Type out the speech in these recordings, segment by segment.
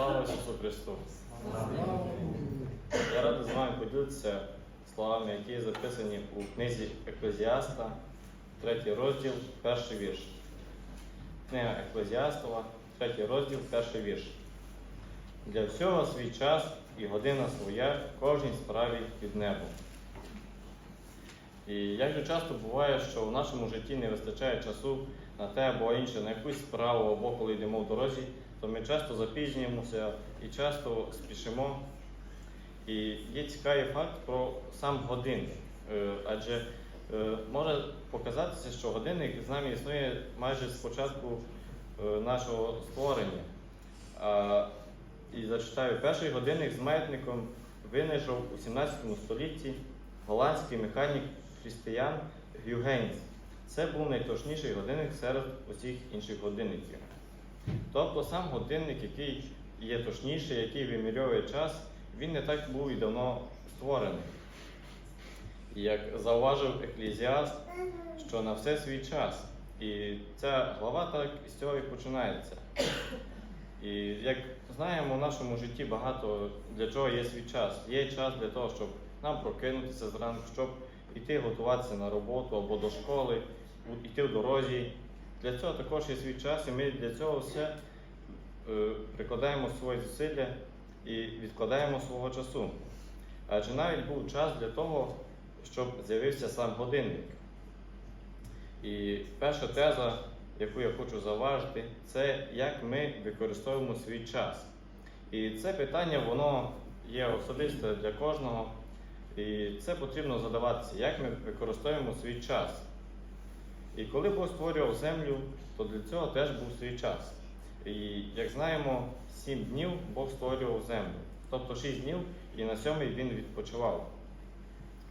Слава Ісусу Христу! Я радий з вами поділитися словами, які записані у книзі Еклезіаста, третій розділ, перший вірш. Книга Еклезіастова, третій розділ, перший вірш. Для всього свій час і година своя в кожній справі під небом. І як же часто буває, що в нашому житті не вистачає часу на те або інше, на якусь справу, або коли йдемо в дорозі, то ми часто запізнюємося і часто спішимо. І є цікавий факт про сам годинник. Е, Адже е, може показатися, що годинник з нами існує майже з початку е, нашого створення. І зачитаю, перший годинник з маятником винайшов у 17 столітті голландський механік християн Гюгейнс. Це був найточніший годинник серед усіх інших годинників. Тобто сам годинник, який є точніший, який вимірює час, він не так був і давно створений. Як зауважив Еклезіаст, що на все свій час. І ця глава так з цього і починається. І як знаємо, в нашому житті багато для чого є свій час. Є час для того, щоб нам прокинутися зранку, щоб іти готуватися на роботу або до школи, йти в дорозі. Для цього також є свій час, і ми для цього все е, прикладаємо свої зусилля і відкладаємо свого часу. Адже навіть був час для того, щоб з'явився сам годинник. І перша теза, яку я хочу зауважити, це як ми використовуємо свій час. І це питання, воно є особисте для кожного. І це потрібно задаватися, як ми використовуємо свій час. І коли Бог створював землю, то для цього теж був свій час. І як знаємо, сім днів Бог створював землю. Тобто шість днів, і на сьомий він відпочивав.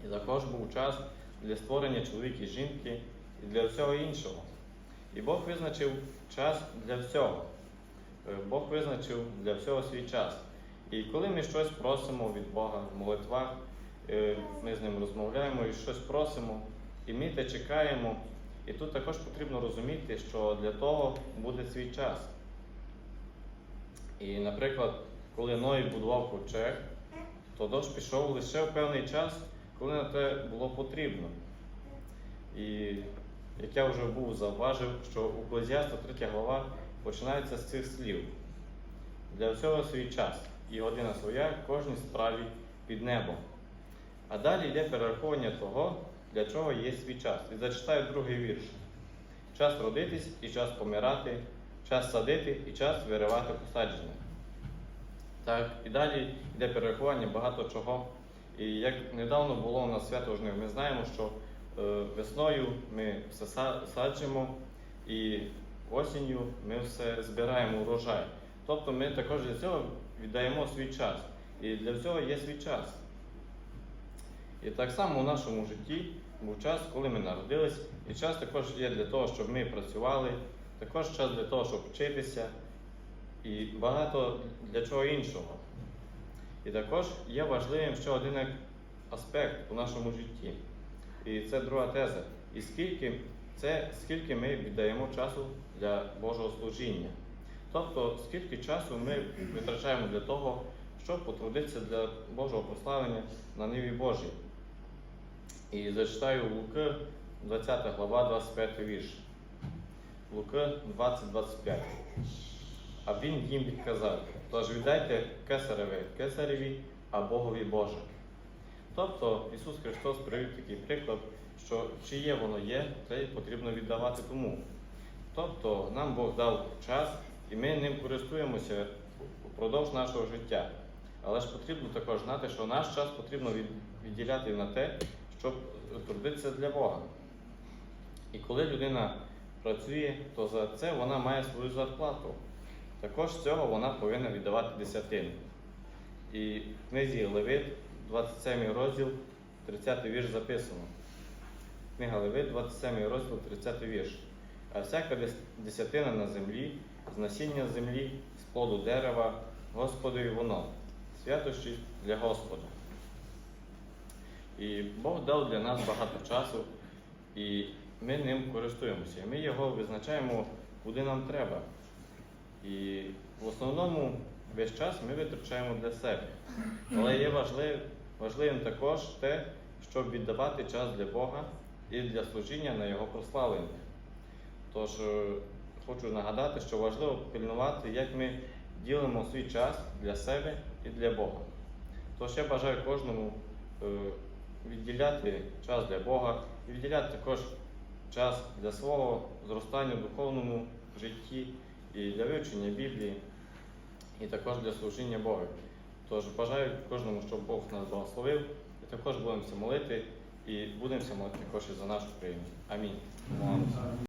І також був час для створення чоловіка і жінки і для всього іншого. І Бог визначив час для всього. Е, Бог визначив для всього свій час. І коли ми щось просимо від Бога в молитвах, е, ми з ним розмовляємо і щось просимо, і ми те чекаємо. І тут також потрібно розуміти, що для того буде свій час. І, наприклад, коли Ной будував ковчег, то дощ пішов лише в певний час, коли на те було потрібно. І як я вже був зауважив, що у Клезіаста 3 глава починається з цих слів. Для всього свій час і година своя кожній справі під небом. А далі йде перераховування того, для чого є свій час. І зачитаю другий вірш. Час родитись і час помирати, час садити і час виривати посадження. Так, і далі йде перерахування багато чого. І як недавно було на свято жнив, ми знаємо, що е, весною ми все саджимо і осінню ми все збираємо урожай. Тобто ми також для цього віддаємо свій час. І для всього є свій час. І так само у нашому житті був час, коли ми народились, і час також є для того, щоб ми працювали, також час для того, щоб вчитися, і багато для чого іншого. І також є важливим ще один аспект у нашому житті. І це друга теза. І скільки це скільки ми віддаємо часу для Божого служіння. Тобто, скільки часу ми витрачаємо для того, щоб потрудитися для Божого прославлення на ниві Божій. І зачитаю Луки, 20 глава, 25 вірш. Луки 20-25. А він їм відказав: тож віддайте кесареві кесареві, а Богові Боже. Тобто Ісус Христос привів такий приклад, що чиє воно є, те потрібно віддавати тому. Тобто нам Бог дав час, і ми ним користуємося впродовж нашого життя. Але ж потрібно також знати, що наш час потрібно від- відділяти на те, щоб трудитися для Бога. І коли людина працює, то за це вона має свою зарплату. Також з цього вона повинна віддавати десятину. І в книзі Левит, 27 розділ, 30 вірш записано. Книга Левит, 27 розділ, 30 вірш. А всяка дес- десятина на землі, з насіння землі, з плоду дерева, Господові воно, святощі для Господа. І Бог дав для нас багато часу, і ми ним користуємося. Ми його визначаємо, куди нам треба. І в основному весь час ми витрачаємо для себе. Але є важлив, важливим також те, щоб віддавати час для Бога і для служіння на Його прославлення. Тож е, хочу нагадати, що важливо пильнувати, як ми ділимо свій час для себе і для Бога. Тож я бажаю кожному е, відділяти час для Бога і відділяти також час для свого зростання в духовному житті і для вивчення Біблії, і також для служіння Богу. Тож бажаю кожному, щоб Бог нас благословив, і також будемося молити, і будемося молити також і за нашу країну. Амінь.